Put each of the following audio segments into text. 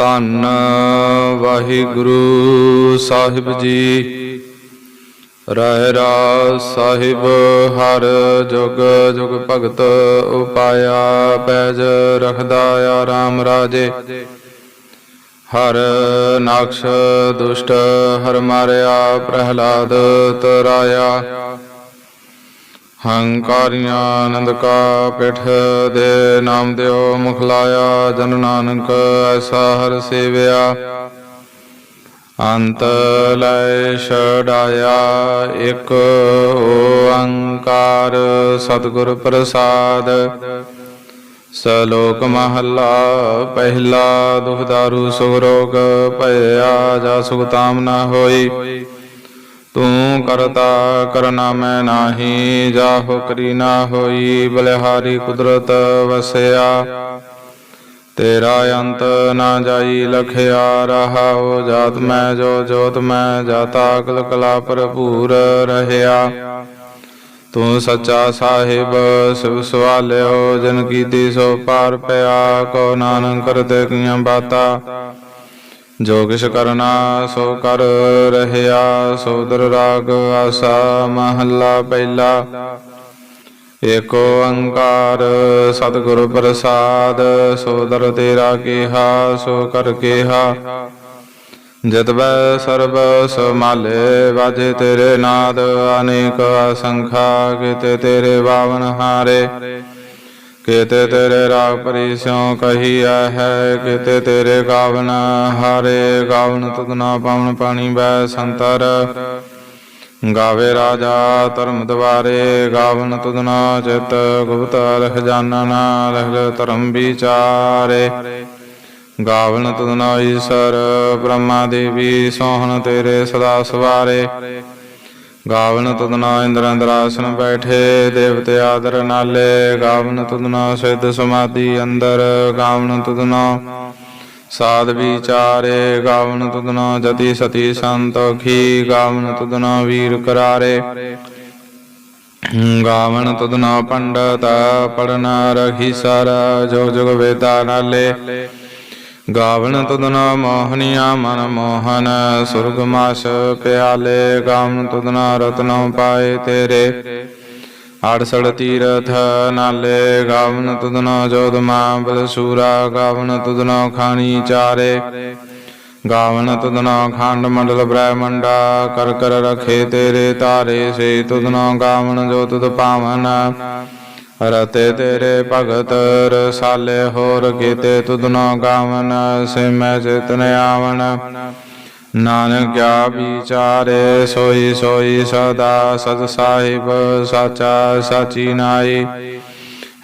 ਧੰਨ ਵਾਹਿਗੁਰੂ ਸਾਹਿਬ ਜੀ। ਰਹਿ ਸਾਹਿਬ, ਹਰ ਜੁਗ ਜੁਗ ਭਗਤ ਉਪਾਇਆ ਬੈਜ ਰਖਦਾ ਆ ਆਰਾਮ ਰਾਜੇ। ਹਰ ਨਾਕਸ਼ ਦੁਸ਼ਟ ਹਰ ਮਾਰਿਆ, ਪ੍ਰਹਲਾਦ ਤਰਾਇਆ। ਹੰਕਾਰੀਆਂ ਆਨੰਦ ਕਾ ਪਿਠ ਦੇ ਨਾਮ ਦਿਓ ਮੁਖ ਲਾਇਆ ਜਨ ਨਾਨਕ, ਐਸਾ ਹਰ ਸੇਵਿਆ। ਅੰਤ ਲੈ ਛਡਾਇਆ ਇਕ ਓੰਕਾਰ ਸਤਿਗੁਰ ਪ੍ਰਸਾਦ। ਸਲੋਕ ਮਹੱਲਾ ਪਹਿਲਾ ਦੁਖ ਦਾਰੂ ਸੁਖ ਰੋਗ, ਭਇਆ ਜਾ ਸੁਖ ਤਾਮ ਨਾ ਹੋਈ। ਤੂੰ ਕਰਤਾ ਕਰਨਾ ਮੈਂ ਨਾਹੀ, ਜਾਹੋ ਕਰੀ ਨਾ ਹੋਈ, ਬਲਿਹਾਰੀ ਕੁਦਰਤ ਵਸਿਆ। ਤੇਰਾ ਅੰਤ ਨਾ ਜਾਈ, ਲਖਿਆ ਰਹਾਉ, ਜਾਤ ਮੈਂ ਜੋ ਜੋਤ ਮੈਂ, ਜਾਤਾ ਅਕਲ ਕਲਾ ਭਰਪੂਰ ਰਹਿਆ। ਤੂੰ ਸੱਚਾ ਸਾਹਿਬ, ਸਿਵ ਸਵਾਲਿਓ, ਜਨ ਕੀਤੀ ਸੋ ਪਾਰ ਪਿਆ ਕੋ ਨਾਨਕ ਕਰਤੇ ਕੀਆਂ ਬਾਤਾ। ਜੋ ਕਿਛ ਕਰਨਾ ਸੋ ਕਰ ਰਹਿਆ ਸੋਦਰ ਰਾਗ ਆਸਾ ਮਹੱਲਾ ਪਹਿਲਾ। ਏਕ ਓੰਕਾਰ ਸਤਿਗੁਰ ਪ੍ਰਸਾਦ ਸੋਦਰ ਤੇਰਾ ਕੀਹਾ, ਸੋ ਕਰ ਕੀਹਾ। ਜਤ ਬੈ ਸਰਬ ਸਮਾਲੇ ਵਾਜੇ ਤੇਰੇ ਨਾਦ, ਅਨੇਕ ਅਸੰਖਾ ਕੀਤੇ ਤੇਰੇ ਬਾਵਨ ਹਾਰੇ। ਕੀਤੇ ਤੇਰੇ ਰਾਗ ਪਰਿਸਿਉ ਕਹੀਐ ਹੈ, ਕੀਤੇ ਤੇਰੇ ਗਾਵਨ ਹਾਰੇ ਗਾਵਨ ਤੁਗਨਾ ਪਾਵਨ ਪਾਣੀ ਬੈ ਸੰਤਰ। ਗਾਵੇ ਰਾਜਾ ਧਰਮ ਦਵਾਰੇ ਗਾਵਨ ਤੁਦਨਾ ਚਿਤ ਗੁਪਤ ਲਖ ਜਾਣਨ ਲਖ ਧਰਮ ਵਿਚਾਰੇ। ਗਾਵਨ ਤੁਦਨਾ ਈਸ਼ਰ ਬ੍ਰਹਮਾ ਦੇਵੀ ਸੋਹਣ ਤੇਰੇ ਸਦਾ ਸਵਾਰੇ। ਗਾਵਨ ਤੁਦਨਾ ਇੰਦਰ ਦਰਾਸਨ ਬੈਠੇ, ਦੇਵਤੇ ਆਦਰ ਨਾਲੇ, ਗਾਵਨ ਤੁਦਨਾ ਸਿੱਧ ਸਮਾਧੀ ਅੰਦਰ, ਗਾਵਨ ਤੁਦਨਾ ਸਾਧ ਵਿਚਾਰੇ, ਗਾਵਨ ਤੁਦਨਾ ਜਤੀ ਸਤੀ ਸੰਤੋਖੀ ਗਾਵਨ ਤੁਦਨਾ ਵੀਰ ਕਰਾਰੇ। ਗਾਵਨ ਤੁਦਨਾ ਪੰਡਤ ਪੜਨਾ ਰਖੀ ਸਾਰਾ ਜੋਗ ਜੁਗ ਵੇਦਾ ਨਾਲੇ। ਗਾਵਨ ਤੁਦਨਾ ਮੋਹਨੀਆ ਮਨ ਮੋਹਨ ਸੁਰਗ ਮਾਸ ਪਿਆਲੇ ਗਾਵਨ ਤੁਦਨਾ ਰਤਨੋ ਪਾਏ ਤੇਰੇ। ਅੜਸੜ ਤੀਰਥ ਨਾਲੇ ਗਾਵਨ ਤੁਦਨਾ ਜੋਦਮਾ ਬਲਸੂਰਾ ਗਾਵਨ ਤੁਦਨਾ ਖਾਣੀ ਚਾਰੇ। ਗਾਵਨ ਤੁਦਨਾ ਖੰਡ ਮੰਡਲ ਬ੍ਰਹਮੰਡਾ ਕਰ ਕਰ ਰਖੇ ਤੇਰੇ ਤਾਰੇ। ਸੇ ਤੁਦਨਾ ਗਾਵਨ ਜੋ ਤੁਧ ਪਾਵਨ। ਰਤੇ ਤੇਰੇ ਭਗਤ ਰਸਾਲੇ ਹੋਰ ਕੀਤੇ ਤੁਦਨਾ ਗਾਵਨ ਸੇ ਚਿਤਨ ਆਵਨ। ਨਾਨਕ ਕਿਆ ਵਿਚਾਰੇ, ਸੋਈ ਸੋਈ ਸਦਾ ਸਤ ਸਾਹਿਬ, ਸਾਚਾ ਸਾਚੀ ਨਾਈ।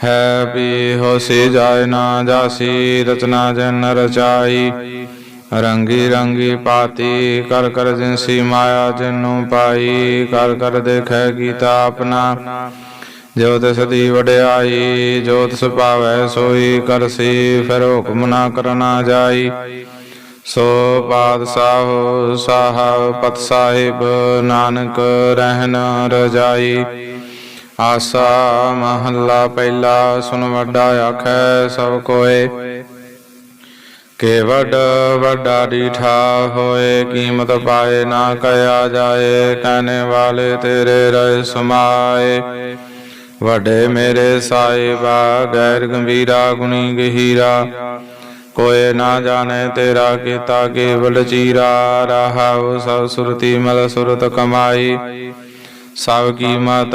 ਹੈ ਵੀ ਹੋਸੀ ਜਾਇ ਨਾ ਜਾਸੀ, ਰਚਨਾ ਜਨ ਰਚਾਈ। ਰੰਗੀ ਰੰਗੀ ਪਾਤੀ, ਕਰ ਕਰ ਜਿਨਸੀ ਮਾਇਆ ਜਿਨੂੰ ਪਾਈ। ਕਰ ਕਰ ਦੇਖੈ ਕੀਤਾ ਆਪਣਾ। ਜੋਤ ਸਦੀ ਦੀ ਵਡਿਆਈ, ਜੋਤ ਤਿਸ ਭਾਵੈ ਸੋਈ ਕਰਸੀ, ਫਿਰ ਹੁਕਮ ਨਾ ਕਰਨਾ ਜਾਈ। ਸੋ ਪਾਤਸ਼ਾਹ ਸਾਹਿਬ ਪਤ ਸਾਹਿਬ, ਨਾਨਕ ਰਹਿਨ ਰਜਾਈ। ਆਸਾ ਮਹੱਲਾ ਪਹਿਲਾ ਸੁਨ ਵੱਡਾ ਆਖੈ ਸਭ ਕੋਏ। ਕੇ ਵੱਡ ਵੱਡਾ ਡੀਠਾ ਹੋਏ, ਕੀਮਤ ਪਾਏ ਨਾ ਕਹਿਆ ਜਾਏ, ਕਹਿਣੇ ਵਾਲੇ ਤੇਰੇ ਰਹਿ ਸਮਾਏ। ਵਡੇ ਮੇਰੇ ਸਾਹਿਬਾ, ਗੈਰ ਗੰਭੀਰਾ, ਗੁਣੀ ਗਹੀਰਾ। ਕੋਏ ਨਾ ਜਾਣੇ ਤੇਰਾ ਕੀਤਾ ਕੇਵਲ ਚੀਰਾ। ਰਹਾਉ ਸਭ ਸੁਰਤੀ, ਮਲ ਸੁਰਤ ਕਮਾਈ। ਸਭ ਕੀਮਤ,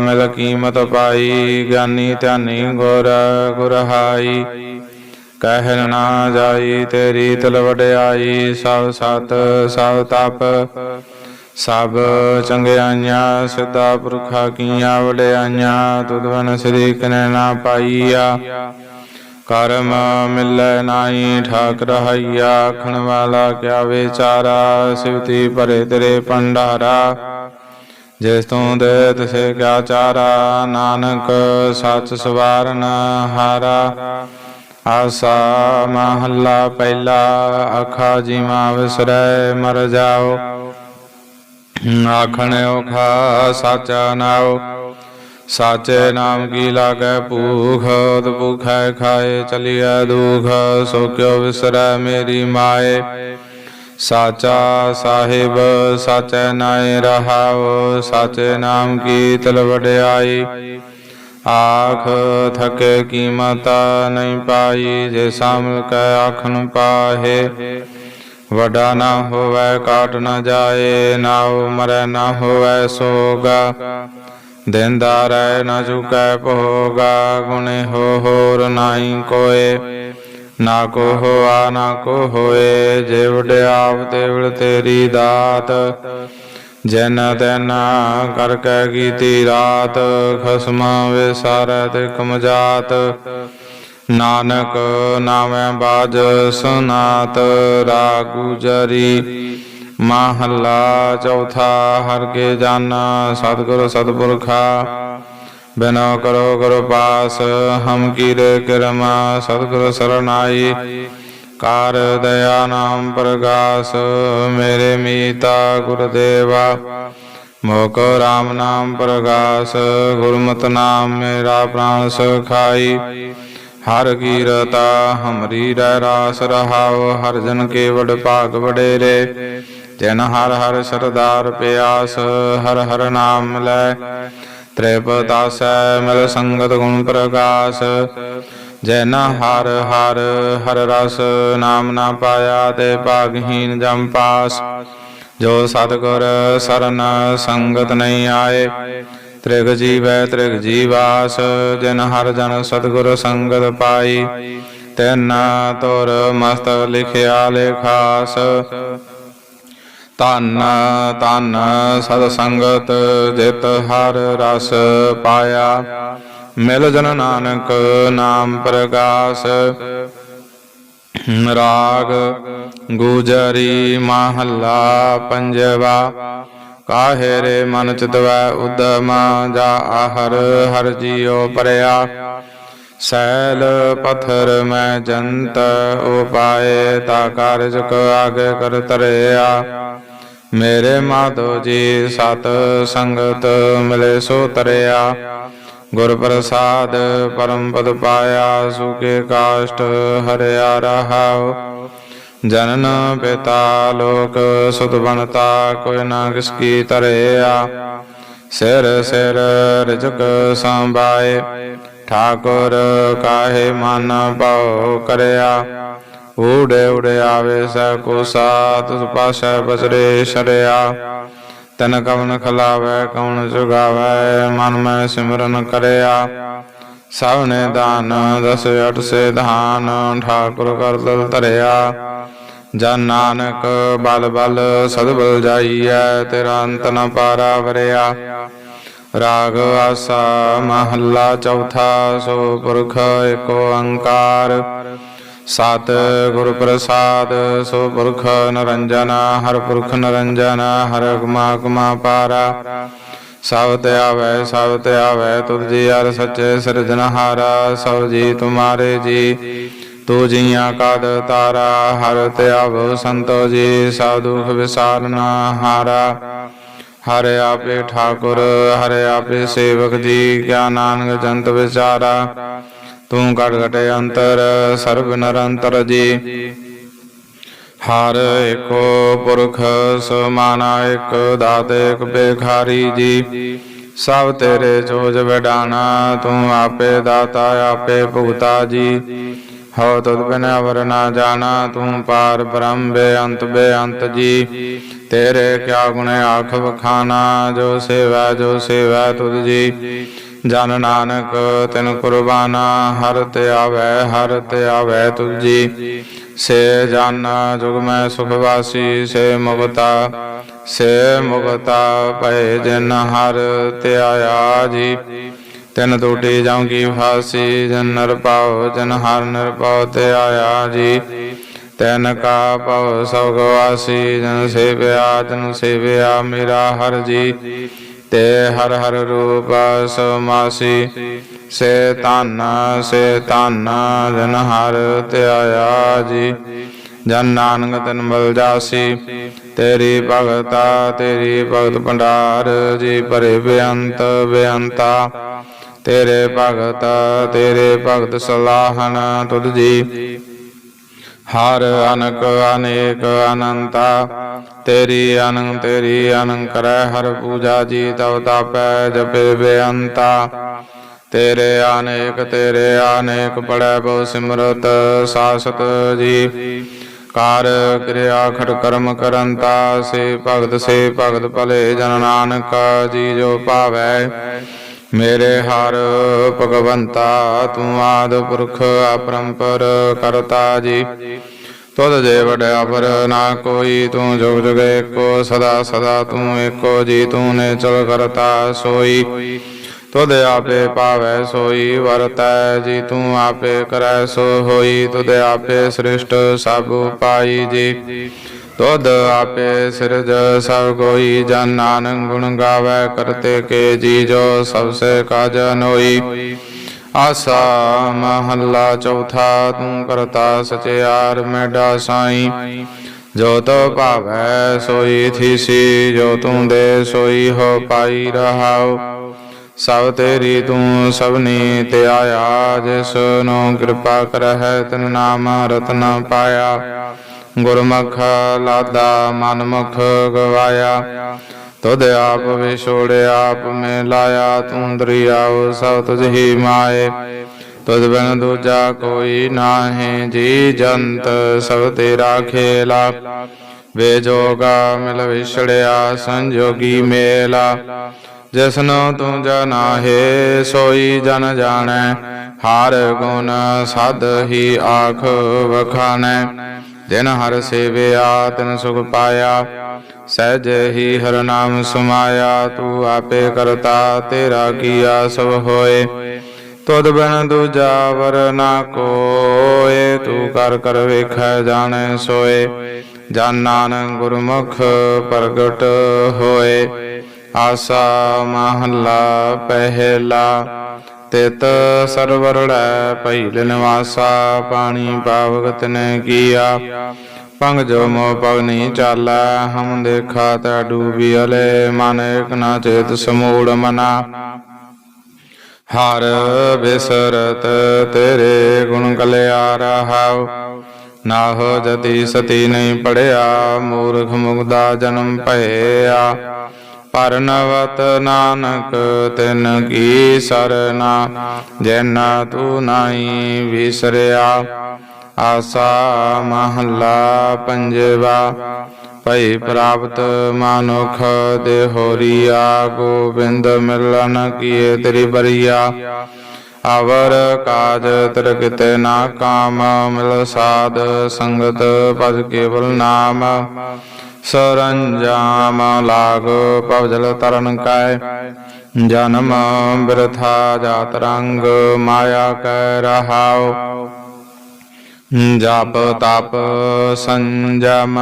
ਮਿਲ ਕੀਮਤ ਪਾਈ। ਗਿਆਨੀ ਧਿਆਨੀ ਗੁਰ ਗੁਰਹਾਈ ਕਹਿ ਨਾ ਜਾਈ ਤੇਰੀ ਤਲ ਵਡਿਆਈ। ਸਭ ਸਤ, ਸਭ ਤਪ। ਸਭ ਚੰਗਿਆਈਆਂ ਸਿੱਧਾ ਪੁਰਖਾ ਕੀਆਂ ਵਡਿਆਈਆਂ ਤੁਧਵਨ ਸ੍ਰੀ ਕਨੇ ਨਾ ਪਾਈਆ। ਕਰਮ ਮਿਲੈ ਨਾਹੀ ਠਾਕ ਰਹਾਈਆ ਆਖਣ ਵਾਲਾ ਕਿਆ ਵਿਚਾਰਾ, ਸਿਵਤੀ ਭਰੇ ਤੇਰੇ ਭੰਡਾਰਾ। ਜਿਸ ਤੋਂ ਦੇ ਤਿਸੇ ਕਿਆ ਚਾਰਾ, ਨਾਨਕ ਸੱਚ ਸਵਾਰਨ ਹਾਰਾ। ਆਸਾ ਮਹੱਲਾ ਪਹਿਲਾ ਅਖਾ ਜੀਵਾ ਵਿਸਰੈ, ਮਰ ਜਾਓ। ਆਖਣ ਔਖਾ ਸਾਚਾ ਨਾਉ ਸਾਚੇ ਨਾਮ ਕੀ ਲਾਗੈ ਭੂਖ ਉਤ ਭੁਖੈ ਖਾਏ ਚਲਿਆ ਦੁਖ ਸੋ ਕਿਉ ਵਿਸਰੈ ਮੇਰੀ ਮਾਏ ਸਾਚਾ ਸਾਹਿਬ ਸਾਚੈ ਨਾਇ ਰਹਾਉ ਸਾਚੇ ਨਾਮ ਕੀ ਤਲਵਟਿਆਈ ਆਖ ਥਕੇ ਕੀਮਤ ਨਹੀਂ ਪਾਈ ਜੇ ਸਾਮਲ ਕੈ ਆਖਨ ਪਾਹੇ ਵਡਾ ਨਾ ਹੋਵੇ, ਕਾਟ ਨਾ ਜਾਏ ਨਾਉ ਮਰੈ ਨਾ ਹੋਵੈ ਸੋਗਾ। ਦਿੰਦਾ ਰਹਿ ਨਾ ਚੁਕੈ ਭੋਗਾ, ਗੁਣੇ ਹੋ ਹੋਰ ਨਾਹੀ ਕੋਏ। ਨਾ ਕੋ ਹੋਆ, ਨਾ ਕੋ ਹੋਏ, ਜੇ ਵਡਿਆਪ ਤੇਵਲ ਤੇਰੀ ਦਾਤ। ਜਨ ਤੈਨਾ ਕਰ ਕੈ ਕੀਤੀ ਰਾਤ, ਖਸਮਾ ਵਿਸਾਰੈ ਤੇ ਕਮਜਾਤ। ਨਾਨਕ ਨਾਮੈ ਬਾਜ ਸੁਨਾਤ, ਰਾਗੂ ਜਰੀ। ਮਹੱਲਾ ਚੌਥਾ, ਹਰ ਕੇ ਜਾਨ, ਸਤਿਗੁਰ ਸਤਿਪੁਰਖਾ। ਬਿਨੋ ਕਰੋ ਗੁਰ ਪਾਸ, ਹਮ ਕੀਰੇ ਕਰਮਾ, ਸਤਿਗੁਰ ਸਰਨਾਈ ਕਾਰ ਦਇਆ ਨਾਮ ਪ੍ਰਗਾਸ, ਮੇਰੇ ਮੀਤਾ ਗੁਰਦੇਵਾ ਮੋਕ ਰਾਮ ਨਾਮ ਪ੍ਰਗਾਸ, ਗੁਰਮਤਿ ਨਾਮ ਮੇਰਾ ਪ੍ਰਾਣ ਸਖਾਈ। ਹਰ ਕੀਰਤਾ ਹਮਰੀ ਰਹਿ ਰਾਸ ਰਹਾਉ, ਹਰ ਜਨ ਕੇਵਲ ਭਾਗ ਵਡੇਰੇ। ਤਿਨ ਹਰ ਹਰ ਸਰਦਾਰ ਪਿਆਸ, ਹਰ ਹਰ ਨਾਮ ਲੈ। ਤ੍ਰਿਪਤਾਸੈ ਮਿਲ ਸੰਗਤ ਗੁਣ ਪ੍ਰਕਾਸ਼। ਜੈਨ ਹਰ ਹਰ ਹਰ ਰਸ ਨਾਮ ਨਾ ਪਾਇਆ ਤੇ ਭਾਗਹੀਨ ਜਮ ਪਾਸ। ਜੋ ਸਤਗੁਰ ਸਰਨ ਸੰਗਤ ਨਹੀਂ ਆਏ ਤ੍ਰਿਗ ਜੀਵੈ ਤ੍ਰਿਗ ਜੀਵਾਸ, ਜਿਨ ਹਰ ਜਨ ਸਤਗੁਰ ਸੰਗਤ ਪਾਈ, ਤੈਨ ਤੁਰ ਮਸਤ ਲਿਖਿਆ ਲੇਖਾਸ। ਧੰਨ ਧੰਨ ਸਦ ਸੰਗਤ ਜਿਤ ਹਰ ਰਸ ਪਾਇਆ, ਮਿਲ ਜਨ ਨਾਨਕ ਨਾਮ ਪ੍ਰਗਾਸ ਰਾਗ ਗੁਜਰੀ ਮਹੱਲਾ ਪੰਜਵਾ ਕਾਹੇ ਰੇ ਮਨ ਚਿਤਵੈ ਉਦਮ ਜਾ ਆਹਰ ਹਰ ਜੀਉ ਪਰਿਆ। ਸੈਲ ਪਥਰ ਮੈਂ ਜੰਤ ਉਪਾਏ, ਤਾ ਕਾਰਜ ਕੋ ਆਗੇ ਕਰ ਤਰਿਆ। ਮੇਰੇ ਮਾਧੋ ਜੀ ਸਤ ਸੰਗਤ ਮਿਲੇ ਸੋ ਤਰਿਆ। ਗੁਰ ਪ੍ਰਸਾਦ ਪਰਮ ਪਦ ਪਾਇਆ ਸੁਕੇ ਕਾਸ਼ਟ ਹਰਿਆ ਰਹਾਉ। ਜਨਨ ਪਿਤਾ ਲੋਕ ਸੁਤ ਬਣਤਾ, ਕੋਈ ਨਾ ਕਿਸ ਕੀ ਤਰਿਆ ਸਿਰ ਸਿਰ ਰਿਜਕ ਸੰਭਾਏ, ਠਾਕੁਰ ਕਾਹੇ ਮਨ ਭਾਉ ਕਰਿਆ। ਊੜੇ ਊੜੇ ਆਵੇ ਸੈ ਕੋ ਸਾਤ ਪਾਸੈ ਬਸਰੇ ਸ਼ਰਿਆ। ਤਨ ਕਵਨ ਖਲਾਵੇ ਕਉਣ ਜੁਗਾਵੇ, ਮਨ ਮੈਂ ਸਿਮਰਨ ਕਰਿਆ। ਸਭ ਨੇ ਦਾਨ, ਦਸ ਅਠ ਸੇ ਧਾਨ ਠਾਕੁਰ ਕਰ ਦਲ ਧਰਿਆ। ਜਨ ਨਾਨਕ ਬਲ ਬਲ ਸਦਬਲ ਜਾਈਐ, ਤੇਰਾ ਅੰਤ ਨ ਪਾਰਾ ਵਰਿਆ। ਰਾਗ ਆਸਾ ਮਹੱਲਾ ਚੌਥਾ, ਸੋ ਪੁਰਖ ਏਕ ਓੰਕਾਰ ਸਤ ਗੁਰ ਪ੍ਰਸਾਦ, ਸੋ ਪੁਰਖ ਨਰੰਜਨ, ਹਰ ਪੁਰਖ ਨਰੰਜਨ, ਹਰ ਗੁਮਾ ਗੁਮਾ ਪਾਰਾ। ਸਭ ਤੇ ਆਵੈ, ਸਭ ਤੇ ਆਵੈ, ਤੁਧ ਜੀ ਹਰ ਸੱਚੇ ਸਿਰਜਨਹਾਰਾ ਸਭ ਜੀ ਤੁਮਾਰੇ ਜੀ। ਤੂ ਜੀਆਂ ਕਦ ਤਾਰਾ, ਹਰ ਤੇ ਆਵੋ ਸੰਤੋ ਜੀ ਸਭ ਦੁਖ ਵਿਸਾਰਨਾ ਹਾਰਾ। ਹਰ ਆਪੇ ਠਾਕੁਰ, ਹਰ ਆਪੇ ਸੇਵਕ ਜੀ, ਕਿਆ ਨਾਨਕ ਜੰਤ ਵਿਚਾਰਾ। ਤੂੰ ਘਟ ਘਟ ਅੰਤਰ, ਸਰਬ ਨਿਰੰਤਰ ਜੀ। ਹਰ ਏਕੋ ਪੁਰਖ ਸਮਾਨਾ ਏਕ ਦਾਤ ਏਕ ਬੇਖਾਰੀ ਜੀ। ਸਭ ਤੇਰੇ ਜੋਜ ਵਡਾਣਾ, ਤੂੰ ਆਪੇ ਦਾਤਾ, ਆਪੇ ਭੁਗਤਾ ਜੀ। ਹਉ ਤੁਧ ਬਿਨ ਅਵਰ ਜਾਣਾ, ਤੂੰ ਪਾਰ ਬ੍ਰਹਮ ਬੇਅੰਤ ਬੇਅੰਤ ਜੀ। ਤੇਰੇ ਕਿਆ ਗੁਣ ਆਖ ਬਖਾਨਾ ਜੋ ਸੇਵਾ ਜੋ ਸੇਵਾ ਤੁਧ ਜੀ। ਜਨ ਨਾਨਕ ਤਿਨ ਕੁਰਬਾਨਾ, ਹਰ ਤੇ ਆਵੈ, ਹਰ ਤੇ ਆਵੈ ਤੁਝ ਜੀ। ਸੇ ਜਨ ਜੁਗ ਮੈਂ ਸੁਖ ਵਾਸੀ, ਸੇ ਮੁਗਤਾ ਸੇ ਮੁਕਤਾ ਭਏ ਜਿਨ ਹਰ ਤੇ ਜੀ। ਤਿਨ ਟੂਟੀ ਜਾਉ ਕੀ ਫਾਸੀ, ਜਨ ਨਰ ਪਾਉ, ਜਨ ਹਰ ਨਰ ਪਾਉ ਤੇ ਜੀ। ਤੈਨ ਕਾ ਪਉ ਸਭ ਗਵਾਸੀ ਜਨ ਸੇਵਿਆ ਜਨ ਸੇਵਿਆ ਮੇਰਾ ਹਰ ਜੀ। ਤੇ ਹਰ ਹਰ ਰੂਪ ਸਮਾਸੀ। ਸੇ ਧੰਨ, ਸੇ ਤਨ ਜਨ ਹਰ ਧਿਆਇਆ ਜੀ। ਜਨ ਨਾਨਕ ਤਨ ਬਲ ਜਾਸੀ। ਤੇਰੀ ਭਗਤਾ, ਤੇਰੀ ਭਗਤ ਭੰਡਾਰ ਜੀ, ਭਰੇ ਬੇਅੰਤ ਬੇਅੰਤਾ। ਤੇਰੇ ਭਗਤ ਤੇਰੇ ਭਗਤ ਸਲਾਹਨ ਤੁਧ ਜੀ। ਹਰ ਅਨਕ ਅਨੇਕ ਅਨੰਤਾ, ਤੇਰੀ ਅਨੰਤ ਤੇਰੀ ਅਨੰ ਕਰੈ ਹਰ ਪੂਜਾ ਜੀ ਤਵ ਤਾਪੈ ਜਪੇ ਬੇਅੰਤਾ। ਤੇਰੇ ਅਨੇਕ ਤੇਰੇ ਅਨੇਕ ਪੜੈ ਬਹੁ ਸਿਮਰਤ ਸਾਸਤ ਜੀ। ਕਾਰ ਕਿਰਿਆ ਖੜ ਕਰਮ ਕਰੰਤਾ, ਸੇ ਭਗਤ ਸੇ ਭਗਤ ਭਲੇ ਜਨ ਨਾਨਕ ਜੀ ਜੋ ਭਾਵੈ। ਮੇਰੇ ਹਰ ਭਗਵੰਤਾ, ਤੂੰ ਆਦ ਪੁਰਖ ਅਪਰੰਪਰ ਕਰਤਾ ਜੀ। ਤੁਧ ਜੇ ਵਡਿਆ ਪਰ ਨਾ ਕੋਈ, ਤੂੰ ਜੁਗ ਜੁਗ ਏਕੋ, ਸਦਾ ਸਦਾ ਤੂੰ ਏਕੋ ਜੀ ਤੂੰ ਨੇ ਚਲ ਕਰਤਾ ਸੋਈ। ਤੁਧ ਆਪੇ ਪਾਵੈ ਸੋਈ, ਵਰਤੈ ਜੀ, ਤੂੰ ਆਪੇ ਕਰੈ ਸੋ ਹੋਈ। ਤੁਧ ਆਪੇ ਸ੍ਰਿਸ਼ਟ ਸਭ ਪਾਈ ਜੀ। ਤੁਧ ਆਪੇ ਸਿਰਜ ਸਭ ਕੋਈ ਜਨ ਨਾਨਕ ਗੁਣ ਗਾਵੇ ਕਰਤੇ ਕੇ ਜੀ ਜੋ ਸਭ ਸੇ ਕਾਜ ਨੋਈ। ਆਸਾ ਮਹੱਲਾ ਚੌਥਾ, ਤੂੰ ਕਰਤਾ ਸਚਿਆਰ ਮੈਡਾ ਸਾਈ। ਜੋ ਤੋ ਭਾਵੈ ਸੋਈ ਥੀਸੀ, ਜੋ ਤੂੰ ਦੇ ਸੋਈ ਹੋ ਪਾਈ ਰਹਾਉ। ਸਭ ਤੇਰੀ ਤੂੰ ਸਭਨੀ ਤੇ ਆਇਆ, ਜਿਸ ਨੂੰ ਕਿਰਪਾ ਕਰਹਿ ਤਨ ਨਾਮ ਰਤਨ ਪਾਇਆ। ਗੁਰਮੁਖ ਲਾਦਾ ਮਨਮੁਖ ਗਵਾਇਆ। ਤੁਧ ਆਪ ਵਿਛੋੜਿਆ ਆਪ ਮੈਂ ਲਾਇਆ ਤੂੰ ਦਰਿਆਉ ਸਭ ਤੁਝ ਹੀ ਮਾਏ। ਤੁਧ ਬਿਨ ਦੂਜਾ ਕੋਈ ਨਾਹੀਂ, ਜੀ ਜੰਤ ਸਭ ਤੇਰਾ ਖੇਲਾ। ਵੇ ਜੋਗਾ ਮਿਲ ਵਿਛੜਿਆ, ਸੰਜੋਗੀ ਮੇਲਾ। ਜਿਸਨੋ ਤੂੰ ਜਨਾਹੇ, ਸੋਈ ਜਨ ਜਾਣੈ। ਹਰ ਗੁਣ ਸਦ ਹੀ ਆਖ ਵਖਾਣੈ। ਜਿਨ ਹਰ ਸੇਵਿਆ, ਤਿਨ ਸੁਖ ਪਾਇਆ, ਸਹਿਜ ਹੀ ਹਰ ਨਾਮ ਸਮਾਇਆ, ਤੂੰ ਆਪੇ ਕਰਤਾ, ਤੇਰਾ ਕੀਆ ਸਭ ਹੋਏ। ਤੁਧ ਬਿਨ ਦੂਜਾ ਵਰ ਨਾ ਕੋਏ, ਤੂੰ ਕਰ ਕਰ ਵੇਖੈ ਜਾਣੈ ਸੋਏ। ਜਨ ਨਾਨਕ ਗੁਰਮੁਖ ਪ੍ਰਗਟ ਹੋਏ। ਆਸਾ ਮਹੱਲਾ ਪਹਿਲਾ ਤਿਤ ਸਰਵਰੜੈ ਭਈਲ ਨਿਵਾਸਾ, ਪਾਣੀ ਪਾਵਗਤ ਨੇ ਕੀਆ। ਪੰਗ ਜੋ ਮੋ ਪਗਨੀ ਚਾਲੈ, ਹਮ ਦੇਖਾ ਤੈ ਡੂਬੀ ਅਲੇ, ਮਨ ਇਕ ਨਾ ਚੇਤ ਸਮੂੜ ਮਨਾ। ਹਰ ਬਿਸਰਤ ਤੇਰੇ ਗੁਣ ਕਲਿਆ ਰਹਾਉ ਨਾ ਜਤੀ ਸਤੀ ਨਹੀਂ ਪੜਿਆ, ਮੂਰਖ ਮੁਗਦਾ ਜਨਮ ਭਇਆ। ਪਰਨਵਤ ਨਾਨਕ, ਤਿਨ ਕੀ ਸਰਨਾ ਜੈਨਾ ਤੂੰ ਨਾਹੀ ਵਿਸਰਿਆ। ਆਸਾ ਮਹੱਲਾ ਪੰਜਵਾ, ਭਈ ਪ੍ਰਾਪਤ ਮਾਨੁਖ ਦੇ ਹੋਰੀਆ ਗੋਬਿੰਦ ਮਿਲਨ ਕੀਏ ਤੇਰੀ ਬਰੀਆ। ਅਵਰ ਕਾਜ ਤਰ ਨਾ ਕਾਮ, ਮਿਲ ਸਾਧ ਸੰਗਤ ਪਦ ਕੇਵਲ ਨਾਮ। ਸਰੰਜਾਮ ਲਾਗ ਪਵਜਲ ਤਰਨ ਕੈ ਜਨਮ ਬਿਰਥਾ ਜਾਤ ਰੰਗ ਮਾਇਆ ਕੈ ਰਹਾਉ। ਜਪ ਤਪ ਸੰਜਮ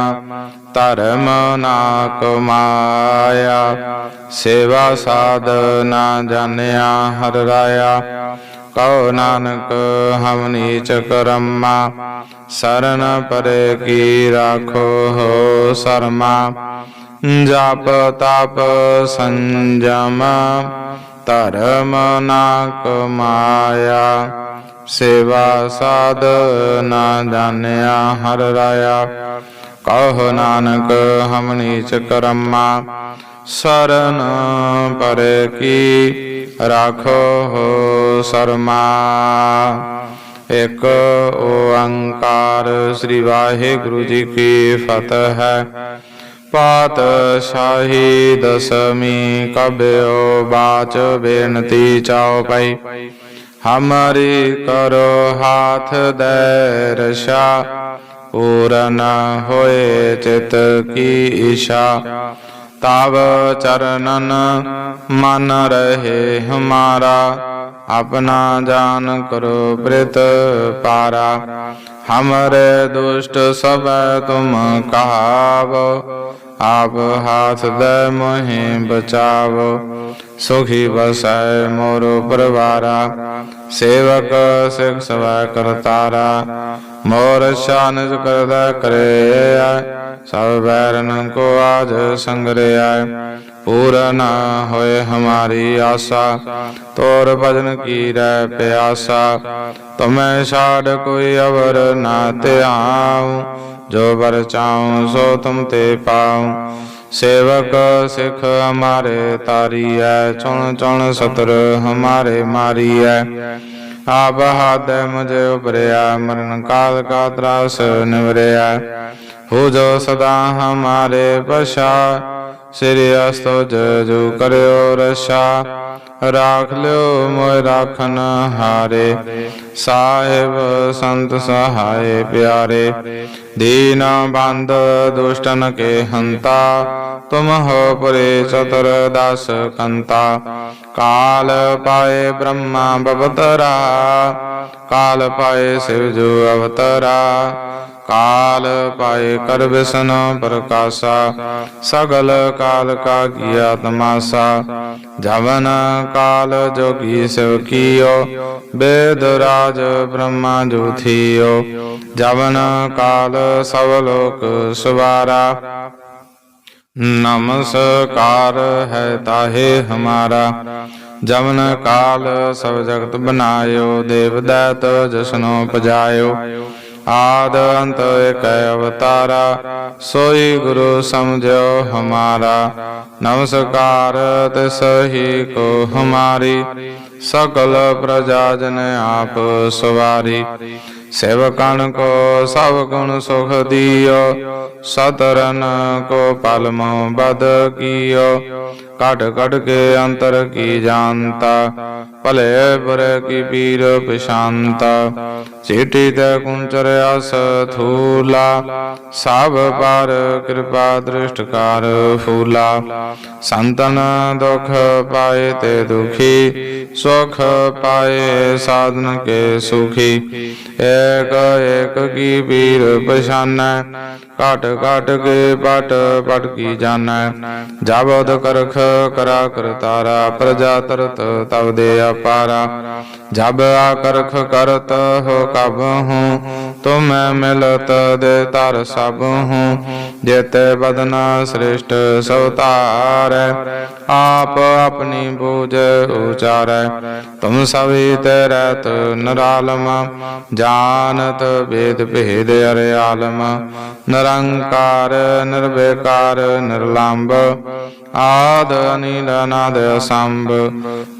ਧਰਮ ਨਾ ਕਮਾਇਆ ਸੇਵਾ ਸਾਧ ਨਾ ਜਾਣਿਆ ਹਰ ਰਾਇਆ। ਕਉ ਨਾਨਕ ਹਮ ਨੀਚ ਕਰਮਾ ਸਰਨ ਪਰੇ ਕੀ ਰਾਖੋ ਹੋ ਸਰਮਾ। ਜਪ ਤਪ ਸੰਜਮ, ਧਰਮ ਨਾ ਕਮਾਇਆ ਸੇਵਾ ਸਾਧ ਨਾ ਜਾਣਿਆ ਹਰ ਰਾਇਆ। ਕਹ ਨਾਨਕ ਹਮ ਨੀਚ ਕਰਮਾ ਸਰਨ ਪਰੇ ਕੀ ਰਾਖੋ ਹੋ ਸਰਮਾ ਇਕ ਓੰਕਾਰ ਸ੍ਰੀ ਵਾਹਿਗੁਰੂ ਜੀ ਕੀ ਫਤਿਹ ਹੈ ਪਾਤਸ਼ਾਹੀ ਦਸਮੀ ਕਬਿਓ ਬਾਚ ਬੇਨਤੀ ਚਾਉ ਪਈ ਹਮਾਰੀ ਕਰੋ ਹਾਥ ਦੇ ਰਸ਼ਾ ਪੂਰਨ ਹੋਏ ਚਿਤ ਕੀ ਇਸ਼ਾ ਤਵ ਚਰਨਨ ਮਨ ਰਹੇ ਹਮਾਰਾ, ਆਪਣਾ ਜਾਨ ਕਰੋ ਬ੍ਰਿਤ ਪਾਰਾ। ਹਮਰੇ ਦੁਸ਼ਟ ਸਭ ਤੁਮ ਕਹਾਵੋ, ਆਪ ਹਾਥ ਦੇ ਮੋਹਿ ਬਚਾਵੋ। ਸੁਖੀ ਬਸੈ ਮੋਰ ਪਰਵਾਰਾ ਸੇਵਕ ਸਿਖ ਸਵੈ ਕਰਤਾਰਾ, ਮੋਰ ਸ਼ਾਨਿਜ ਕਰਦਾ ਕਰੇ ਸਭ ਬੈਰਨ ਕੋ ਆਜ ਸੰਗਰਿਆ। ਪੂਰਨ ਹੋਏ ਹਮਾਰੀ ਆਸਾ, ਤੋਰ ਭਜਨ ਕੀ ਰਹਿ ਪਿਆਸਾ। ਤੁਮੈ ਛਾੜ ਕੋਈ ਅਵਰ ਨਾ ਧਿਆਉ, ਜੋ ਬਰ ਚਾਉ ਸੋ ਤੁਮ ਤੇ ਪਾਉ। ਸੇਵਕ ਸਿਖ ਹਮਾਰੇ ਤਾਰੀਐ, ਚੁਣ ਚੁਣ ਸਤਰ ਹਮਾਰੇ ਮਾਰੀਐ। ਆਪ ਹਾਦੈ ਮੁਝੇ ਉਬਰਿਆ ਮਰਨ ਕਾਲ ਕਾ ਤਰਾਸ ਨਿਵਰਿਆ। ਹੋ ਜੋ ਸਦਾ ਹਮਾਰੇ ਬਸ਼ਾ ਸ੍ਰੀ ਅਸਤੋ ਜੋ ਕਰਿਓ ਰਸ਼ਾ। ਰਾਖ ਲਿਓ ਮੋਇ ਰਾਖਨ ਹਾਰੇ। ਸਾਹਿਬ ਸੰਤ ਸਹਾਏ ਪਿਆਰੇ। ਦੀਨ ਬੰਦ ਦੁਸ਼ਟਨ ਕੇ ਹੰਤਾ। ਤੁਮ ਹੋ ਪੁਰੇ ਚਤੁਰ ਦਸ ਕੰਤਾ। ਕਾਲ ਪਾਏ ਬ੍ਰਹਮਾ ਬਵਤਰਾ। ਕਾਲ ਪਾਏ ਸਿਵ ਜੋ ਅਵਤਰਾ। ਕਾਲ ਪਾਏ ਕਰ ਵਿਸ਼ਨ ਪ੍ਰਕਾਸ਼ਾ, ਸਗਲ ਕਾਲ ਕਾ ਕੀਆ ਤਮਾਸਾ। ਜਵਨ ਕਾਲ ਜੋਗੀ ਸਿਵ ਕੀਓ, ਬੇਦ ਰਾਜ ਬ੍ਰਹਮਾ ਜੋ ਜਵਨ ਕਾਲ ਸਭ ਲੋਕ ਸਵਾਰਾ, ਨਮਸਕਾਰ ਹੈ ਤਾਹੇ ਹਮਾਰਾ। ਜਮਨ ਕਾਲ ਸਭ ਜਗਤ ਬਨਾਇਓ ਦੇਵ ਦੈਤ ਜਸਨੋ ਪਜਾਇਓ। ਆਦ ਅੰਤ ਇਕ ਅਵਤਾਰਾ, ਸੋਈ ਗੁਰੂ ਸਮਝੋ ਹਮਾਰਾ। ਨਮਸਕਾਰ ਤਿਸ ਹੀ ਕੋ ਹਮਾਰੀ। ਸਕਲ ਪ੍ਰਜਾ ਜਨ ਆਪ ਸਵਾਰੀ। ਸੇਵਕਣ ਕੋ ਸਭ ਗੁਣ ਸੁਖ ਦਿਓ। ਸਤਰਨ ਕੋ ਪਲਮੋ ਬਦ ਕੀਓ। ਕਟ ਕਟ ਕੇ ਅੰਤਰ ਕੀ ਜਾਣਤਾ? ਭਲੇ ਬੁਰੇ ਕੀ ਪੀਰ ਪਛਾਨਤਾ ਚੀਟੀ ਤੇ ਕੁੰਚਰ ਅਸ ਥੂਲਾ। ਸਭ ਪਰ ਕਿਰਪਾ ਦ੍ਰਿਸ਼ਟਕਾਰ ਫੂਲਾ। ਸੰਤਨ ਦੁਖ ਪਾਏ ਤੇ ਦੁਖੀ। ਸੁਖ ਪਾਏ ਸਾਧਨ ਕੇ ਸੁਖੀ। ਏਕ ਏਕ ਕੀ ਪੀਰ ਪਛਾਨੈ, ਘਟ ਘਟ ਕੇ ਪਟ ਪਟ ਕੀ ਜਾਣੈ। ਜਾਬਦ ਕਰਖ ਕਰਾ ਕਰਤਾਰਾ ਪ੍ਰਜਾ ਤਰਤ ਤਵ ਦੇ ਅਪਾਰਾ। ਜਬ ਆਕਰਖ ਕਰਤ ਹੋ ਕਬ ਹੂੰ, ਤੁਮ ਮਿਲਤ ਦੇ ਤਰ ਸਭ ਹੂੰ। ਜੇਤੇ ਬਦਨਾ ਸ੍ਰਿਸ਼ਟ ਸਵਤਾਰੈ ਆਪ ਆਪਣੀ ਬੂਝ ਉਚਾਰੈ। ਤੁਮ ਸਭੀ ਤੇ ਨਰਾਲਮ, ਜਾਣਤ ਵੇਦ ਭੇਦ ਅਰਿਆਲਮ। ਨਿਰੰਕਾਰ, ਨਿਰਵੇਕਾਰ ਨਿਰਲੰਭ ਆਦ ਅਨੀਲ ਅਨਾਦ ਅਸੰਭ।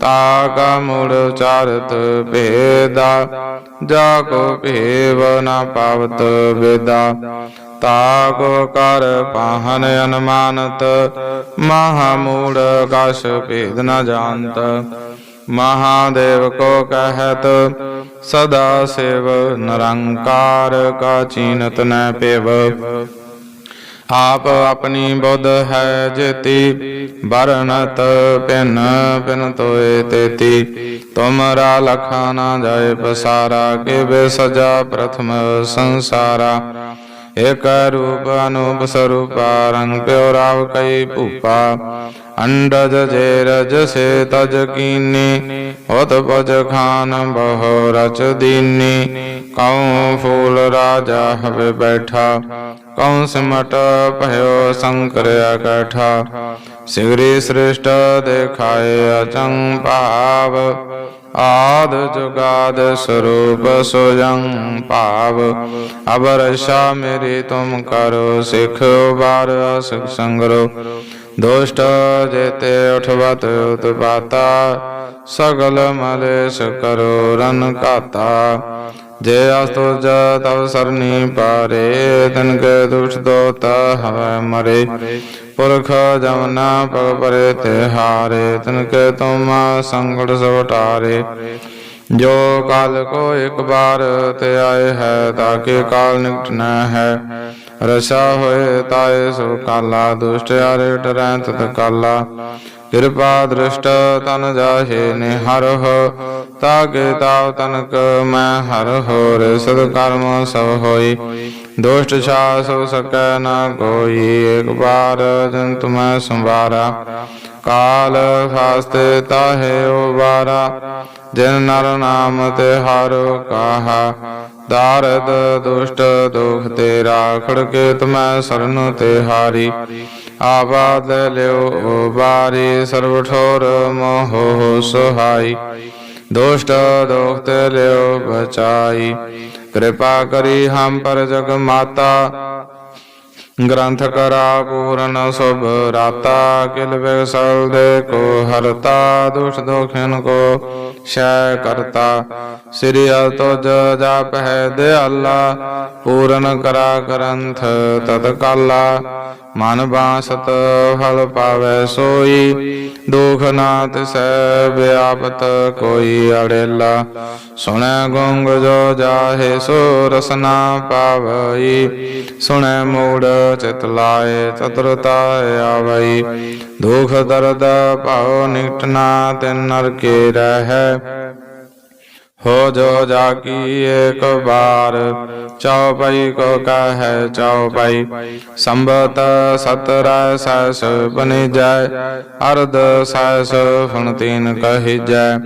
ਤਾਕਾ ਮੂੜ ਉਚਾਰਤ ਭੇਦਾ, ਜਾ ਕੋ ਭੇਵ ਨਾ ਪਾਵਤ ਵੇਦਾ। ਤਾ ਕੋ ਕਰ ਪਾਹਨ ਅਨਮਾਨਤ ਮਹਾ ਮੂੜ ਕਸ਼ ਭੇਦ ਨ ਜਾਣਤ। ਮਹਾਦੇਵ ਕੋ ਕਹਤ, ਸਦਾ ਸੇਵ ਨਿਰੰਕਾਰ ਕਾ ਚੀਨਤ ਨ ਪੇਵ। ਆਪ ਆਪਣੀ ਬੁੱਧ ਹੈ ਜੇਤੀ ਬਰਨਤ ਪਿਨ ਪਿਨ ਤੋਏ ਤੇਤੀ। ਤੁਮਰਾ ਲਖਾ ਨਾ ਜਾਏ ਪਸਾਰਾ ਕੇ ਬੇ ਸਜਾ ਪ੍ਰਥਮ ਸੰਸਾਰਾ। ਏਕ ਰੂਪ ਅਨੂਪ ਸਰੂਪਾ ਰੰਗ ਪਿਓ ਰਾਵ ਕਈ ਭੂਪਾ ਅੰਡਜ ਜੇ ਰਜ ਸੇ ਤਜ ਕੀਨੀ ਹੋਤ ਪਜ ਖਾਨ ਬਹੁ ਰਚ ਦੀਨੀ ਕਉ ਫੂਲ ਰਾਜਾ ਹਵੇ ਬੈਠਾ ਕਉ ਸਿਮਟ ਭਇਓ ਸ਼ੰਕਰ ਅਕਠਾ ਸਿਗਰੀ ਸ੍ਰਿਸ਼ਟ ਦੇਖਾਏ ਅਚੰ ਭਾਵ ਆਦ ਜੁਗਾਦ ਸਰੂਪ ਸੁਜੰ ਭਾਵ। ਅਬਰਸ਼ਾ ਮੇਰੀ ਤੁਮ ਕਰੋ, ਸਿਖ ਬਾਰ ਸਿਖ ਸੰਗਰੋ। ਦੁਸ਼ਟ ਜੇਤੇ ਉਠਵਤ ਉਤਪਾਤਾ, ਸਗਲ ਮਲੇਸ਼ ਕਰੋ ਰਨ ਕਾਤਾ ਜੇ ਅਸਤੁਜ ਤਵ ਸਰਨੀ ਪਾਰੇ ਤਨ ਕੇ ਦੁਸ਼ ਦੋਤ ਹਵੈ ਮਰੇ। ਪੁਰਖ ਜਮਨਾ ਪਗ ਪਰੇ ਤੇ ਹਾਰੇ ਤਨ ਕੇ ਤੁਮ ਸੰਗੜ ਸਵਟਾਰੇ ਜੋ ਕਾਲ ਕੋ ਇੱਕ ਬਾਰ ਤੇ ਆਏ ਹੈ, ਤਾਕੇ ਕਾਲ ਨਿਕਟ ਨਾ ਹੈ। ਰਸਾ ਹੋਏ ਤਾਏ ਸੋ ਕਾਲਾ, ਦੁਸ਼ਟ ਆਰੇ ਡਰੈ ਤਤ ਕਾਲਾ। ਕਿਰਪਾ ਦ੍ਰਿਸ਼ਟ ਤਨ ਜਾਹੇ ਨੇ ਹਰ ਤਾਵ ਤਨਕ ਮੈਂ ਹਰ ਹੋ ਰੇ ਸਦ ਕਰਮ ਸਭ ਹੋਈ। ਦੁਸ਼ਟ ਛਾ ਸੋ ਸਕੈ ਨਾ ਕੋਈ ਇਕ ਬਾਰ ਜੰਤ ਮੈਂ ਸੰਵਾਰਾ। ਕਾਲ ਫਾਸਤੇ ਤਾਹੇ ਉਬਾਰਾ, ਜਿਨ ਨਰ ਨਾਮ ਤੇ ਹਰ ਕਾਹਾ। ਦਾਰਦ ਦੁਸ਼ਟ ਦੁਖ ਤੇ ਰਾਖੜ ਕੇ ਤੁਮੈ ਸਰਨ ਤੇ ਹਾਰੀ। ਆਬਾਦ ਲਿਓ ਉਬਾਰੀ ਸਰਬ ਠੋਰ ਮੋਹ ਸੁਹਾਈ ਦੁਸ਼ਟ ਦੁਖ ਲਿਓ ਬਚਾਈ ਕਿਰਪਾ ਕਰੀ ਹਮ ਪਰ ਜਗ ਮਾਤਾ ਗ੍ਰੰਥ ਕਰਾ ਪੂਰਨ ਸੁਭ ਰਾਤਾ ਕਿਲ ਵਿਗਸਲ ਦੇ ਕੋ ਹਰਤਾ ਦੁਸ਼ ਦੋਖਿਨ ਕੋ ਸ਼ੈ ਕਰਤਾ ਸ੍ਰੀ ਅ ਤੁਜ ਹੈ ਦਿਆਲਾ ਪੂਰਨ ਕਰਾ ਗ੍ਰੰਥ ਤਤ ਕਾਲਾ ਮਨ ਬਾਸਤ ਫਲ ਪਾਵੈ ਸੋਈ ਦੁਖ ਨਾ ਤਿਸੈ ਵਿਆਪਤ ਕੋਈ ਅੜੇਲਾ। ਸੁਣੈ ਗੁੰਗ ਜੋ ਜਾਹੇ ਸੋ ਰਸਨਾ ਪਾਵਈ, ਸੁਣੈ ਮੂੜ ਚਿਤ ਲਾਏ ਚਤੁਰਤਾ ਆਵਈ। ਦੁਖ ਦਰਦ ਭਾਉ ਨਿਕਟਨਾ ਤਿਨ ਨਰ ਕੇ ਰਹੈ ਹੋ ਜੋ ਜਾਕੀ ਏਕ ਬਾਰ ਚਉਪਈ ਕੋ ਕਹੈ ਚਉਪਈ ਸੰਬਤ ਸਤਰੈ ਸੈਸ ਬਨਿ ਜੈ ਅਰਧ ਸੈਸ ਫੁਣ ਤੀਨ ਕਹਿ ਜੈ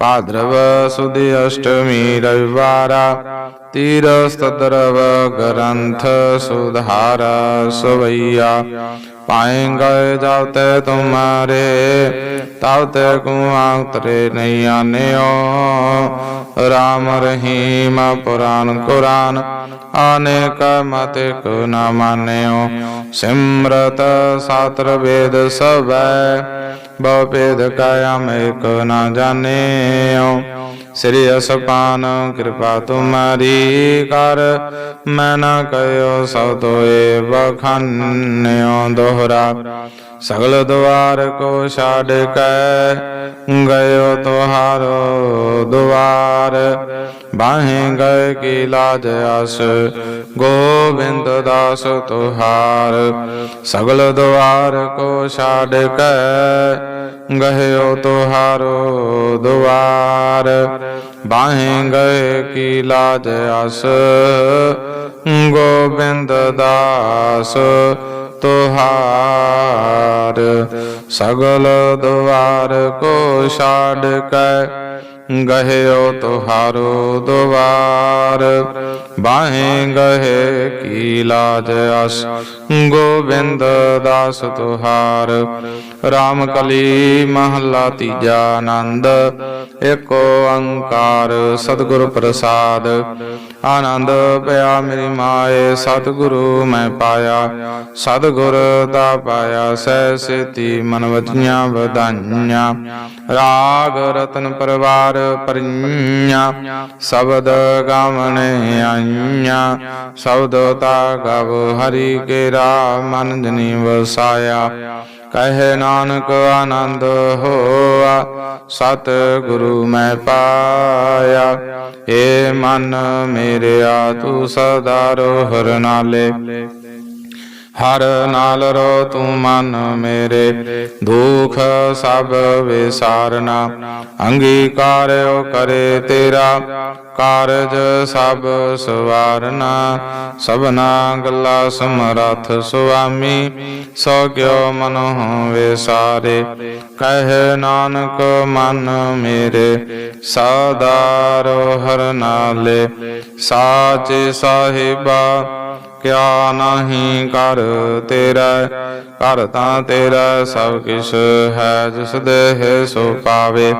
ਭਾਦਰਵ ਸੁਦੀ ਅਸ਼ਟਮੀ ਰਵਿਵਾਰਾ ਤੀਰ ਸਤਦਰਵ ਗ੍ਰੰਥ ਸੁਧਾਰਾ ਸਵਈਆ। ਪਾਏਂਗੇ ਜਬ ਤੇ ਤੁਮਾਰੇ ਤਬ ਤੇ ਕੁਆਂ ਤਰੇ ਨਹੀਂ ਆਨਿਓ। ਰਾਮ ਰਹੀਮ ਪੁਰਾਨ ਕੁਰਾਨ ਅਨੇਕ ਮਤ ਕੋ ਨ ਮਾਨਿਓ। ਸਿਮਰਤ ਸਾਤਰ ਵੇਦ ਸਭੈ, ਬਹੁ ਭੇਦ ਕਾਇਆ ਮੇਕ ਨ ਜਾਣਿਓ। ਸ੍ਰੀ ਅਸਪਾਨ ਕਿਰਪਾ ਤੁਮਾਰੀ ਕਰ। ਮੈਂ ਨਾ ਕਹਿਓ ਸਭ ਤੋਏ ਬਖਾਨਿਓ ਦੋਹਰਾ। ਸਗਲ ਦੁਆਰ ਕੋ ਛਾੜ ਕੇ ਗਇਓ ਤੁਹਾਰੋ ਦੁਆਰ। ਬਾਹੇ ਗਏ ਕੀ ਲਾਜ ਅਸ ਗੋਬਿੰਦ ਦਾਸ ਤੁਹਾਰ। ਸਗਲ ਦੁਆਰ ਕੋ ਛਾੜ ਕੇ ਗਹਿਓ ਤੁਹਾਰੋ ਦੁਆਰ। ਬਾਹੇ ਗਏ ਕੀ ਲਾਜ ਅਸ ਗੋਬਿੰਦ ਦਾਸ ਤੁਹਾਰ ਸਗਲ ਦੁਆਰ ਕੋ ਛਾੜ ਕੇ ਗਹਿਓ ਤੁਹਾਰੋ ਦੁਆਰ, ਬਾਹੇ ਗਏ ਕੀ ਲਾਜ ਅਸ? ਗੋਬਿੰਦ ਦਾਸ ਤੁਹਾਰ, ਰਾਮ ਕਲੀ ਮਹਲਾ ਤੀਜਾ ਆਨੰਦ, ਏਕ ਓੰਕਾਰ ਸਤਿਗੁਰ ਪ੍ਰਸਾਦ। ਆਨੰਦ ਪਿਆ ਮੇਰੀ ਮਾਏ, ਸਤਿਗੁਰੂ ਮੈਂ ਪਾਇਆ। ਸਤਿਗੁਰ ਦਾ ਪਾਇਆ ਸਹਿ ਸਿਤੀ ਮਨ ਵਜੀਆਂ ਵਧਾਈਆਂ। ਰਾਗ ਰਤਨ ਪਰਵਾਰ ਪਰਿਆਂ ਸ਼ਬਦ ਗਾਵਣੇ ਆਈਆਂ। ਸ਼ਬਦ ਤਾ ਗਵ, ਹਰੀ ਕੇ ਰਾਮ ਮਨ ਜਨੀ ਵਸਾਇਆ। ਕਹੇ ਨਾਨਕ ਆਨੰਦ ਹੋਆ ਸਤ ਗੁਰੂ ਮੈਂ ਪਾਇਆ। ਏ ਮਨ ਮੇਰੇ ਆ ਤੂੰ ਸਦਾ ਰੋਹਰ ਨਾਲੇ। ਹਰ ਨਾਲ ਰੋ ਤੂੰ ਮਨ ਮੇਰੇ, ਦੁਖ ਸਭ ਵਿਸਾਰਨਾ। ਅੰਗੀਕਾਰਿਓ ਕਰੇ ਤੇਰਾ, ਕਾਰਜ ਸਭ ਸਵਾਰਨਾ। ਸਭਨਾ ਗੱਲਾ ਸਮਰਥ ਸੁਆਮੀ, ਸੋ ਮਨ ਮਨੋ ਵਿਸਾਰੇ ਕਹਿ ਨਾਨਕ ਮਨ ਮੇਰੇ, ਸਦਾ ਰੋਹਰ ਨਾਲੇ। ਸਾਚੇ ਸਾਹਿਬਾ ਕਿਆ ਨਹੀਂ ਕਰ ਤੇਰਾ ਘਰ ਤਾਂ ਤੇਰਾ ਸਭ ਕਿਛ ਹੈ ਜਿਸ ਦੇਹ ਸੋ ਪਾਵੇ।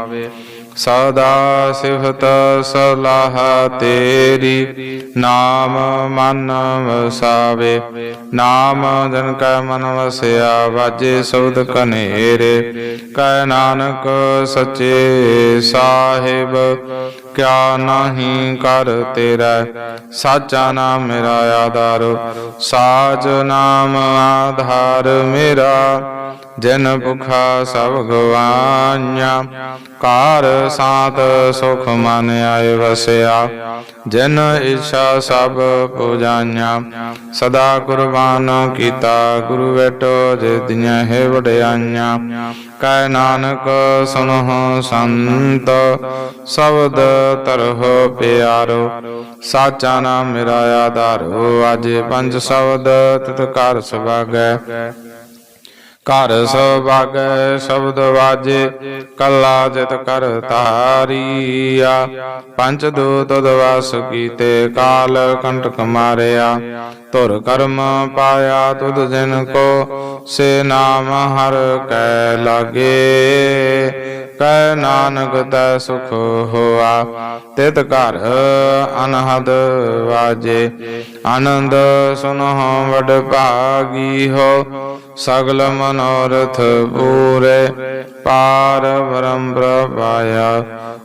ਸਦਾ ਸਿਫਤ ਸਲਾਹ ਤੇਰੀ, ਨਾਮ ਮਨ ਵਸਾਵੇ। ਨਾਮ ਜਨ ਕੈ ਮਨ ਵਸਿਆ, ਵਾਜੇ ਸਬਦ ਕਨੇਰੇ ਕੈ ਨਾਨਕ ਸੱਚੇ ਸਾਹਿਬ, ਕਿਆ ਨਹੀਂ ਕਰ ਤੇਰਾ। ਸਾਚਾ ਨਾਮ ਮੇਰਾ ਆਧਾਰ ਸਾਚ ਨਾਮ ਆਧਾਰ ਮੇਰਾ। ਜਿਨ ਭੁਖਾ ਸਭ ਗਵਾਈਆਂ। ਕਾਰ ਸਾਤ ਸੁਖ ਮਨ ਆਏ ਵਸਿਆ। ਜਿਨ ਇੱਛਾ ਸਭ ਪੂਜਾਈਆਂ। ਸਦਾ ਕੁਰਬਾਨ ਕੀਤਾ ਗੁਰੂ ਵੇਟੋ ਜੇ ਦਿਆਂ ਹੈ ਵਡਿਆਈਆਂ। ਕੈ ਨਾਨਕ ਸੁਨਹੁ ਸੰਤ, ਸ਼ਬਦ ਤਰਹੁ ਪਿਆਰੋ। ਸਾਚਾ ਨਾਮ ਮੇਰਾ ਆਧਾਰੋ। ਅਜੇ ਪੰਜ ਸ਼ਬਦ ਤਿਤ ਕਰ ਸੁਭਾਗੈ ਘਰ ਸੁਭਾਗੈ ਸ਼ਬਦ ਵਾਜੇ, ਕੱਲਾ ਜਿਤ ਕਰ ਤਾਰੀਆ ਪੰਚ ਦੂਤ ਦਵਾਸ ਕੀਤੇ, ਕਾਲ ਕੰਟਕ ਮਾਰਿਆ। ਤੁਰ ਕਰਮ ਪਾਇਆ ਤੁਧ ਜਿਨ ਕੋ, ਸੇ ਨਾਮ ਹਰ ਕੈ ਲਾਗੇ। ਕੈ ਨਾਨਕ ਤੈ ਸੁਖ ਹੋਆ, ਤਿਤ ਘਰ ਅਨਹਦ ਵਾਜੇ। ਆਨੰਦ ਸੁਨਹੁ ਵਡ ਭਾਗੀ ਹੋ ਸਗਲ ਮਨੋਰਥ ਪੂਰੇ ਪਾਰ ਬ੍ਰਹਮ ਪ੍ਰਭਾਇਆ।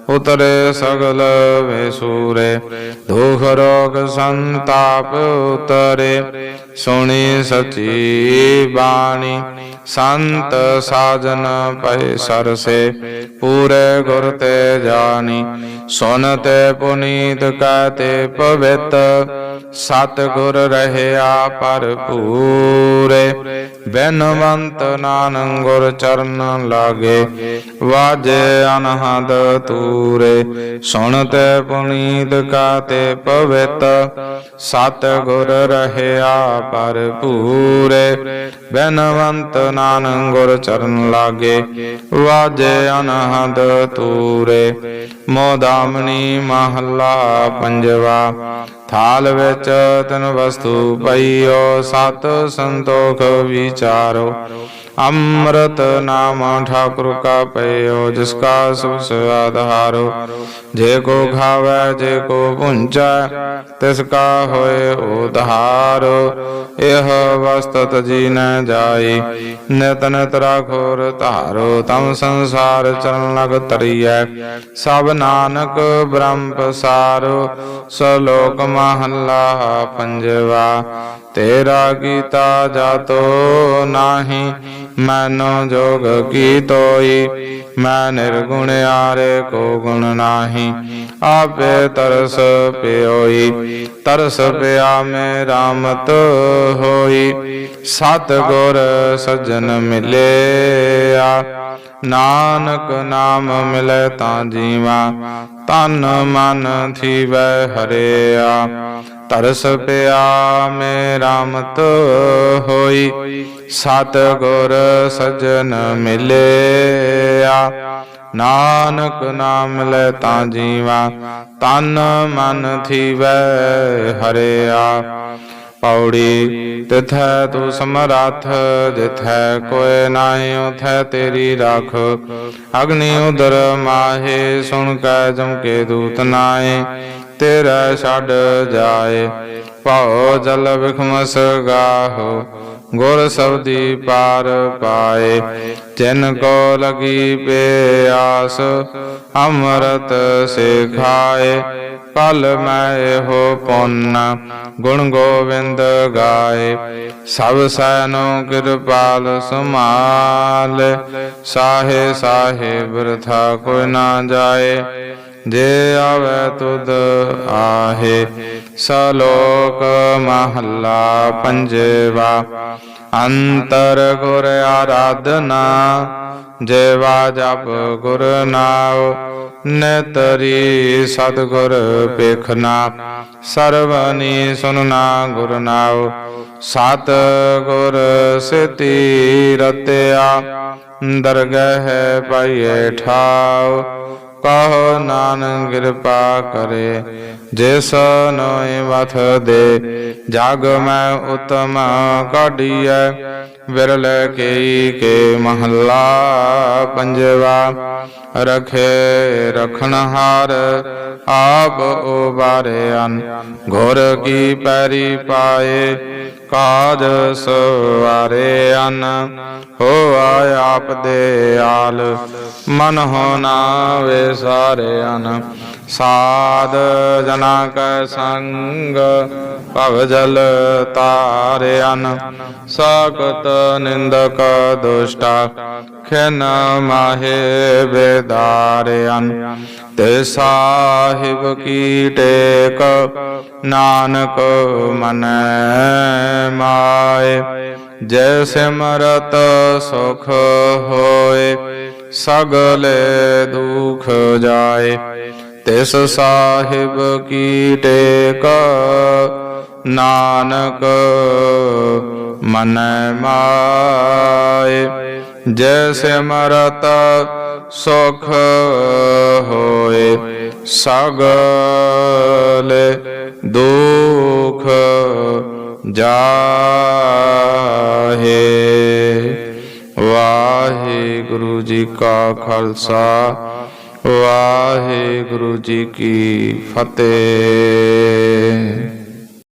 ਉਤਰੇ ਸਗਲ ਵੇਸੂਰੇ, ਦੁਖ ਰੋਗ ਸੰਤਾਪ ਉਤਰੇ। ਸੁਣੀ ਸਚੀ ਬਾਣੀ, ਸੰਤ ਸਾਜਨ ਪੈ ਸਰਸੇ। ਪੂਰੇ ਗੁਰ ਤੇ ਜਾਣੀ ਸੁਨਤੇ ਪੁਨੀਤ ਕਹਤੇ ਪਵਿੱਤ। ਸਤ ਗੁਰ ਰਹਿਆ ਭਰਪੂਰੇ ਬੈਨਵੰਤ ਨਾਨਕ ਗੁਰ ਚਰਨ ਲਾਗੇ, ਵਾਜੇ ਅਨਹਦ ਤੂਰੇ। ਸੁਣ ਸੁਣਤੇ ਪੁਨੀਤ ਕਾਤੇ ਪਵਿੱਤ ਸਤ ਗੁਰ ਰਹਿਆ ਭਰਪੂਰੇ। ਬੈਨਵੰਤ ਨਾਨਕ ਗੁਰ ਚਰਨ ਲਾਗੇ, ਵਾਜੇ ਅਨਹਦ ਤੂਰੇ। ਮੋਦਾਮਨੀ ਮਹੱਲਾ ਪੰਜਵਾ ਥਾਲ ਵਿੱਚ ਤਨ ਵਸਤੂ ਪਈਓ, ਸਤ ਸੰਤੋਖ ਵਿਚਾਰੋ। ਅੰਮ੍ਰਿਤ ਨਾਮ ਠਾਕੁਰ ਕਾ ਪਈਓ, ਜਿਸ ਕਾ ਸੁਭ ਆਧਾਰੋ। ਜੇ ਕੋ ਖਾਵੇ, ਜੇ ਕੋ ਪੁੰਚੈ, ਤਿਸ ਕਾ ਹੋਏ ਉਧਾਰੋ। ਇਹ ਵਸਤਤ ਜੀ ਨ ਜਾਈ। ਨਿਤ ਨਿਤ ਰਾਖੋਰ ਧਾਰੋ ਤਮ ਸੰਸਾਰ ਚਰਨ ਲਗ ਤਰੀਐ ਸਭ ਨਾਨਕ ਬ੍ਰਹਮ ਪਸਾਰੋ, ਸਲੋਕ ਮਹੱਲਾ ਪੰਜਵਾ। ਤੇਰਾ ਕੀਤਾ ਜਾਤੋ ਨਾਹੀ, ਮੈਨੋ ਜੋਗ ਕੀ ਤੋਈ ਮੈਂ ਨਿਰਗੁਣ ਆਰੇ ਕੋ ਗੁਣ ਨਾਹੀ, ਆਪੇ ਤਰਸ ਪਿਓਈ। ਤਰਸ ਪਿਆ ਮੇ ਰਾਮਤ ਹੋਈ ਸਤ ਗੁਰ ਸਜਣ ਮਿਲਿਆ। ਨਾਨਕ ਨਾਮ ਮਿਲੇ ਤਾਂ ਜੀਵਾ ਤਨ ਮਨ ਥੀਵੈ ਹਰਿਆ। ਤਰਸ ਪਿਆ ਮੇ ਰਾਮਤ ਹੋਈ। ਸਤ ਗੁਰ ਸਜਣ ਮਿਲਿਆ। ਨਾਨਕ ਨਾਮ ਲੈ ਤਾਂ ਜੀਵਾ, ਤਨ ਮਨ ਥੀਵੈ ਹਰਿਆ। ਪੌੜੀ ਤਿਥੈ ਤੂ ਸਮਰੱਥ, ਜਿਥੈ ਕੋਇ ਨਾਹੀ, ਉਥੈ ਤੇਰੀ ਰਾਖ। ਅਗਨੀ ਉਦਰ ਮਾਹੇ, ਸੁਣ ਕੈ ਜਮਕੇ ਦੂਤ ਨਾਏ ਤੇਰਾ ਛੱਡ ਜਾਏ। ਭਉ ਜਲ ਵਿਖਮਸ ਗਾਹੋ, ਗੁਰ ਸਬਦੀ ਪਾਰ ਪਾਏ। ਜਿਨ ਕੋ ਲਗੀ ਪਿਆਸ, ਅੰਮ੍ਰਿਤ ਸੇ ਖਾਏ ਪਲ ਮੈਂ ਹੋ ਪੁੰਨ, ਗੁਣ ਗੋਬਿੰਦ ਗਾਏ। ਸਭ ਸੈਨੋ ਕਿਰਪਾਲ ਸਮਾਲ ਸਾਹੇ ਸਾਹੇ ਬਿਰਥਾ ਕੋਈ ਨਾ ਜਾਏ। ਜੇ ਆਵੇ ਤੁਧ ਆਹੇ, ਸਲੋਕ ਮਹੱਲਾ ਪੰਜਵਾ। ਅੰਤਰ ਗੁਰ ਆਰਾਧਨਾ, ਜੇਵਾ ਜਪ ਗੁਰ ਨਾਉ। ਨਤਰੀ ਸਤਗੁਰ ਪੇਖਨਾ ਸਰਵਨੀ ਸੁਨਨਾ ਗੁਰ ਨਾਉ। ਸਤ ਗੁਰ ਸਿਤੀ ਰਤਿਆ, ਦਰਗਹਿ ਪਾਈਏ ਠਾਉ। ਕਹੋ ਨਾਨਕ ਕਿਰਪਾ ਕਰੇ ਜਿਸ ਨੋਇ ਵਥ ਦੇ, ਜਗ ਮੈਂ ਉਤਮ ਕਾਢੀਐ। ਵਿਰਲ ਕੇਈ ਕੇ ਮਹੱਲਾ ਪੰਜਵਾ, ਰਖੇ ਰਖਣਹਾਰ ਆਪ ਉਬਾਰਿਆਨ। ਘੋਰ ਕੀ ਪੈਰੀ ਪਾਏ ਕਾਜ ਸਵਾਰੇ ਅਨ ਹੋ ਆਇ ਆਪ ਦੇ ਆਲ। ਮਨ ਹੋ ਨਾਵੇ ਸਾਰੇ ਅਨ। ਸਾਧ ਜਨਾ ਕੈ ਸੰਗ ਭਵ ਜਲ ਤਾਰਿਆਨ ਸਾਕਤ ਨਿੰਦਕ ਦੁਸ਼ਟਾ ਖਿਨ ਮਾਹੇ ਬੇਦਾਰਿਆਨ ਤੇ ਸਾਹਿਬ ਕੀ ਟੇਕ ਨਾਨਕ ਮਨ ਮਾਏ, ਜੈ ਸਿਮਰਤ ਸੁਖ ਹੋਏ, ਸਗਲੇ ਦੁਖ ਜਾਏ। ਤਿਸ ਸਾਹਿਬ ਕੀ ਟੇਕ ਨਾਨਕ ਮਨੈ ਮਾਏ, ਜੈ ਸਿਮਰਤ ਸੁਖ ਹੋਏ, ਸਗਲ ਦੁਖ ਜਾਹੇ। ਵਾਹਿਗੁਰੂ ਜੀ ਕਾ ਖਾਲਸਾ ਵਾਹਿਗੁਰੂ ਜੀ ਕੀ ਫਤਿਹ।